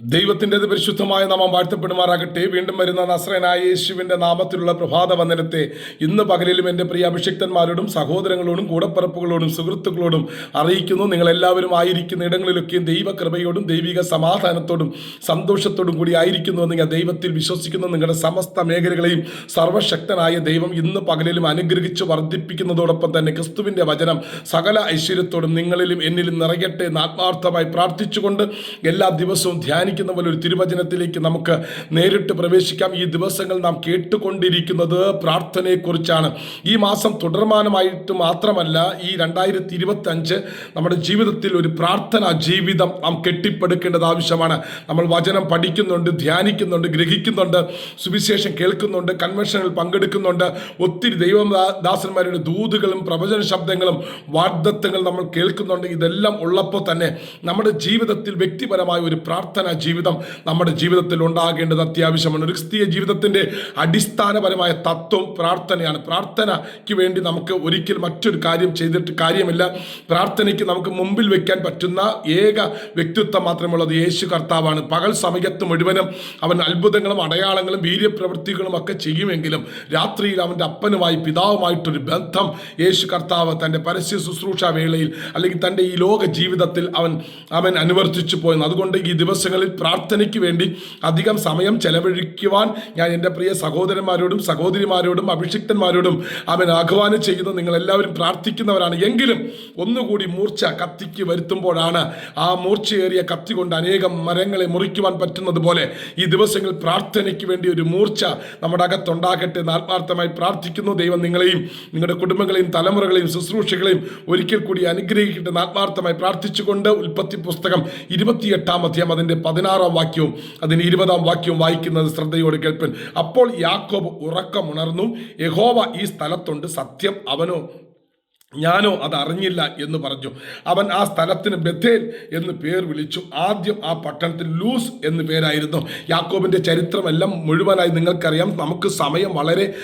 ദൈവത്തിന്റെ പരിശുദ്ധമായ നാമം വാഴ്ത്തപ്പെടുമാറാകട്ടെ. വീണ്ടും വരുന്ന നസ്രനായ യേശുവിന്റെ നാമത്തിലുള്ള പ്രഭാത വന്ദനത്തെ ഇന്ന് പകലിലും എന്റെ പ്രിയ അഭിഷിക്തന്മാരോടും സഹോദരങ്ങളോടും കൂടപ്പറപ്പുകളോടും സുഹൃത്തുക്കളോടും അറിയിക്കുന്നു. നിങ്ങളെല്ലാവരും ആയിരിക്കുന്ന ഇടങ്ങളിലൊക്കെയും ദൈവകൃപയോടും ദൈവിക സമാധാനത്തോടും സന്തോഷത്തോടും കൂടി ആയിരിക്കുന്നുവെന്ന് ഞാൻ ദൈവത്തിൽ വിശ്വസിക്കുന്ന. നിങ്ങളുടെ സമസ്ത മേഖലകളെയും സർവശക്തനായ ദൈവം ഇന്ന് പകലിലും അനുഗ്രഹിച്ച് വർദ്ധിപ്പിക്കുന്നതോടൊപ്പം തന്നെ ക്രിസ്തുവിന്റെ വചനം സകല ഐശ്വര്യത്തോടും നിങ്ങളിലും എന്നിലും നിറയട്ടെ എന്ന് ആത്മാർത്ഥമായി പ്രാർത്ഥിച്ചുകൊണ്ട് എല്ലാ ദിവസവും ധ്യാനിക്കുന്ന പോലെ ഒരു തിരുവചനത്തിലേക്ക് നമുക്ക് നേരിട്ട് പ്രവേശിക്കാം. ഈ ദിവസങ്ങൾ നാം കേട്ടുകൊണ്ടിരിക്കുന്നത് പ്രാർത്ഥനയെക്കുറിച്ചാണ്. ഈ മാസം തുടർമാനമായിട്ട് മാത്രമല്ല ഈ രണ്ടായിരത്തി ഇരുപത്തി അഞ്ച് നമ്മുടെ ജീവിതത്തിൽ ഒരു പ്രാർത്ഥന ജീവിതം നാം കെട്ടിപ്പടുക്കേണ്ടത് ആവശ്യമാണ്. നമ്മൾ വചനം പഠിക്കുന്നുണ്ട് ധ്യാനിക്കുന്നുണ്ട് ഗ്രഹിക്കുന്നുണ്ട് സുവിശേഷം കേൾക്കുന്നുണ്ട് കൺവെൻഷനുകൾ പങ്കെടുക്കുന്നുണ്ട്. ഒത്തിരി ദൈവദാസന്മാരുടെ ദൂതുകളും പ്രവചന ശബ്ദങ്ങളും വാഗ്ദത്തങ്ങൾ നമ്മൾ കേൾക്കുന്നുണ്ട്. ഇതെല്ലാം ഉള്ളപ്പോൾ തന്നെ നമ്മുടെ ജീവിതത്തിൽ വ്യക്തിപരമായ ഒരു പ്രാർത്ഥന ജീവിതം നമ്മുടെ ജീവിതത്തിൽ ഉണ്ടാകേണ്ടത് അത്യാവശ്യമാണ്. ഒരു ക്രിസ്തീയ ജീവിതത്തിന്റെ അടിസ്ഥാനപരമായ തത്വം പ്രാർത്ഥനയാണ്. പ്രാർത്ഥനയ്ക്ക് വേണ്ടി നമുക്ക് ഒരിക്കൽ മറ്റൊരു കാര്യം ചെയ്തിട്ട് കാര്യമില്ല. പ്രാർത്ഥനയ്ക്ക് നമുക്ക് മുമ്പിൽ വെക്കാൻ പറ്റുന്ന ഏക വ്യക്തിത്വം മാത്രമുള്ളത് യേശു കർത്താവാണ്. പകൽ സമയത്ത് മുഴുവനും അവൻ അത്ഭുതങ്ങളും അടയാളങ്ങളും വീര്യപ്രവൃത്തികളും ഒക്കെ ചെയ്യുമെങ്കിലും രാത്രിയിൽ അവന്റെ അപ്പനുമായി പിതാവുമായിട്ടൊരു ബന്ധം യേശു കർത്താവ് തന്റെ പരസ്യ ശുശ്രൂഷ വേളയിൽ അല്ലെങ്കിൽ തന്റെ ഈ ലോക ജീവിതത്തിൽ അവൻ അവൻ അനുവർത്തിച്ചു പോയെന്ന്. അതുകൊണ്ട് ഈ ദിവസങ്ങളിൽ പ്രാർത്ഥനയ്ക്ക് വേണ്ടി അധികം സമയം ചെലവഴിക്കുവാൻ ഞാൻ എന്റെ പ്രിയ സഹോദരന്മാരോടും സഹോദരിമാരോടും അഭിഷിക്തന്മാരോടും അവൻ ആഹ്വാനം ചെയ്യുന്നത് നിങ്ങൾ എല്ലാവരും പ്രാർത്ഥിക്കുന്നവരാണ്. എങ്കിലും ഒന്നുകൂടി മൂർച്ച കത്തിക്ക് വരുത്തുമ്പോഴാണ് ആ മൂർച്ചയേറിയ കത്തി കൊണ്ട് അനേകം മരങ്ങളെ മുറിക്കുവാൻ പറ്റുന്നത് പോലെ ഈ ദിവസങ്ങളിൽ പ്രാർത്ഥനയ്ക്ക് വേണ്ടി ഒരു മൂർച്ച നമ്മുടെ അകത്തുണ്ടാകട്ടെ എന്ന് ആത്മാർത്ഥമായി പ്രാർത്ഥിക്കുന്നു. ദൈവം നിങ്ങളെയും നിങ്ങളുടെ കുടുംബങ്ങളെയും തലമുറകളെയും ശുശ്രൂഷകളെയും ഒരിക്കൽ കൂടി അനുഗ്രഹിക്കട്ടെ ആത്മാർത്ഥമായി പ്രാർത്ഥിച്ചുകൊണ്ട് ഉൽപ്പത്തി പുസ്തകം ഇരുപത്തിയെട്ടാം അധ്യായം അതിന്റെ പതിനാറാം വാക്യവും അതിന് ഇരുപതാം വാക്യവും വായിക്കുന്നത് ശ്രദ്ധയോട് കേൾപ്പൻ. അപ്പോൾ യാക്കോബ് ഉറക്കമുണർന്നു യഹോവ ഈ സ്ഥലത്തുണ്ട് സത്യം അവനോ ഞാനോ അത് അറിഞ്ഞില്ല എന്ന് പറഞ്ഞു. അവൻ ആ സ്ഥലത്തിന് ബഥേൽ എന്ന് പേർ വിളിച്ചു. ആദ്യം ആ പട്ടണത്തിൽ ലൂസ് എന്ന് പേരായിരുന്നു. യാക്കോബിന്റെ ചരിത്രമെല്ലാം മുഴുവനായി നിങ്ങൾക്കറിയാം. നമുക്ക് സമയം വളരെ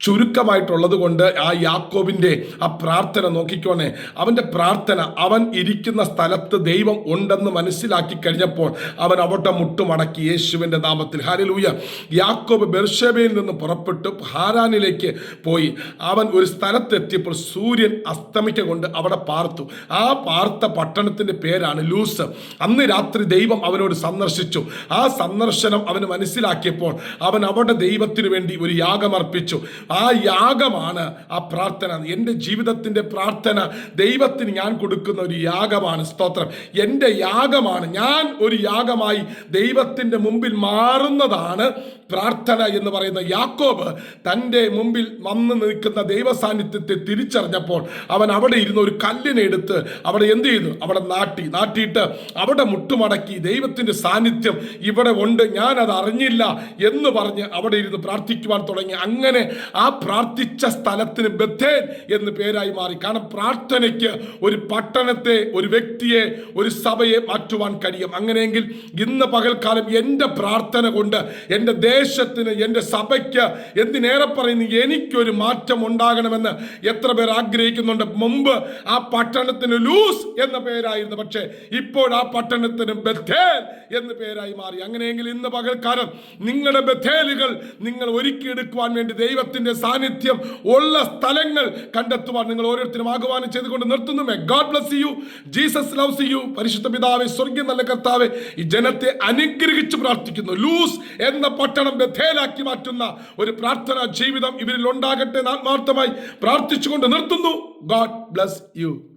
ചുരുക്കമായിട്ടുള്ളത് കൊണ്ട് ആ യാക്കോബിന്റെ ആ പ്രാർത്ഥന നോക്കിക്കോണേ. അവന്റെ പ്രാർത്ഥന അവൻ ഇരിക്കുന്ന സ്ഥലത്ത് ദൈവം ഉണ്ടെന്ന് മനസ്സിലാക്കി കഴിഞ്ഞപ്പോൾ അവൻ അവിടെ മുട്ടുമടക്കി യേശുവിന്റെ നാമത്തിൽ. ഹാരലൂയ യാക്കോബ് ബെർഷബയിൽ നിന്ന് പുറപ്പെട്ടു ഹാരാനിലേക്ക് പോയി. അവൻ ഒരു സ്ഥലത്തെത്തിയപ്പോൾ സൂര്യൻ അസ്തമിക്ക കൊണ്ട് അവിടെ പാർത്തു. ആ പാർത്ത പട്ടണത്തിന്റെ പേരാണ് ലൂസ്. അന്ന് രാത്രി ദൈവം അവനോട് സന്ദർശിച്ചു. ആ സന്ദർശനം അവന് മനസ്സിലാക്കിയപ്പോൾ അവൻ അവിടെ ദൈവത്തിനു വേണ്ടി ഒരു യാഗമർപ്പിച്ചു. ആ യാഗമാണ് ആ പ്രാർത്ഥന. എന്റെ ജീവിതത്തിന്റെ പ്രാർത്ഥന ദൈവത്തിന് ഞാൻ കൊടുക്കുന്ന ഒരു യാഗമാണ്. സ്തോത്രം. എന്റെ യാഗമാണ്. ഞാൻ ഒരു യാഗമായി ദൈവത്തിന്റെ മുമ്പിൽ മാറുന്നതാണ് പ്രാർത്ഥന എന്ന് പറയുന്ന യാക്കോബ് തന്റെ മുമ്പിൽ വന്ന് നിൽക്കുന്ന ദൈവ സാന്നിധ്യത്തെ തിരിച്ചറിഞ്ഞപ്പോൾ അവൻ അവിടെ ഇരുന്ന് ഒരു കല്ലിനെ എടുത്ത് അവിടെ എന്ത് ചെയ്തു അവിടെ നാട്ടി. നാട്ടിയിട്ട് അവിടെ മുട്ടുമടക്കി ദൈവത്തിന്റെ സാന്നിധ്യം ഇവിടെ ഉണ്ട്. ഞാൻ അത് അറിഞ്ഞില്ല എന്ന് പറഞ്ഞ് അവിടെ ഇരുന്ന് പ്രാർത്ഥിക്കുവാൻ തുടങ്ങി. അങ്ങനെ പ്രാർത്ഥിച്ച സ്ഥലത്തിന് ബദ്ധേൻ എന്ന് പേരായി മാറി. കാരണം പ്രാർത്ഥനയ്ക്ക് ഒരു പട്ടണത്തെ ഒരു വ്യക്തിയെ ഒരു സഭയെ മാറ്റുവാൻ കഴിയും. അങ്ങനെയെങ്കിൽ ഇന്ന് പകൽക്കാലം എന്റെ പ്രാർത്ഥന കൊണ്ട് എന്റെ ദേശത്തിന് എന്റെ സഭയ്ക്ക് എന്തിനേറെ പറയുന്നു? എനിക്കൊരു മാറ്റം ഉണ്ടാകണമെന്ന് എത്ര പേർ ആഗ്രഹിക്കുന്നുണ്ട്. മുമ്പ് ആ പട്ടണത്തിന് ലൂസ് എന്ന പേരായിരുന്നു. പക്ഷേ ഇപ്പോൾ ആ പട്ടണത്തിന് ബഥേൽ എന്ന് പേരായി മാറി. അങ്ങനെയെങ്കിൽ ഇന്ന് പകൽക്കാലം നിങ്ങളുടെ ബഥേലുകൾ നിങ്ങൾ ഒരുക്കിയെടുക്കുവാൻ വേണ്ടി ദൈവത്തിന്റെ സാന്നിധ്യം ഉള്ള സ്ഥലങ്ങൾ കണ്ടെത്തുവാൻ നിങ്ങൾ ഓരോരുത്തരും ആഹ്വാനം ചെയ്തുകൊണ്ട് നിർത്തുന്നു may God bless you Jesus loves you പരിശുദ്ധ പിതാവെ സ്വർഗീയ നല്ല കർത്താവെ ഈ ജനത്തെ അനുഗ്രഹിച്ച് പ്രാർത്ഥിക്കുന്നു. ലൂസ് എന്ന പട്ടണം ബഥേലാക്കി മാറ്റുന്ന ഒരു പ്രാർത്ഥനാ ജീവിതം ഇവരിൽ ഉണ്ടാകട്ടെ ആത്മാർത്ഥമായി പ്രാർത്ഥിച്ചുകൊണ്ട് നിർത്തുന്നു. God bless U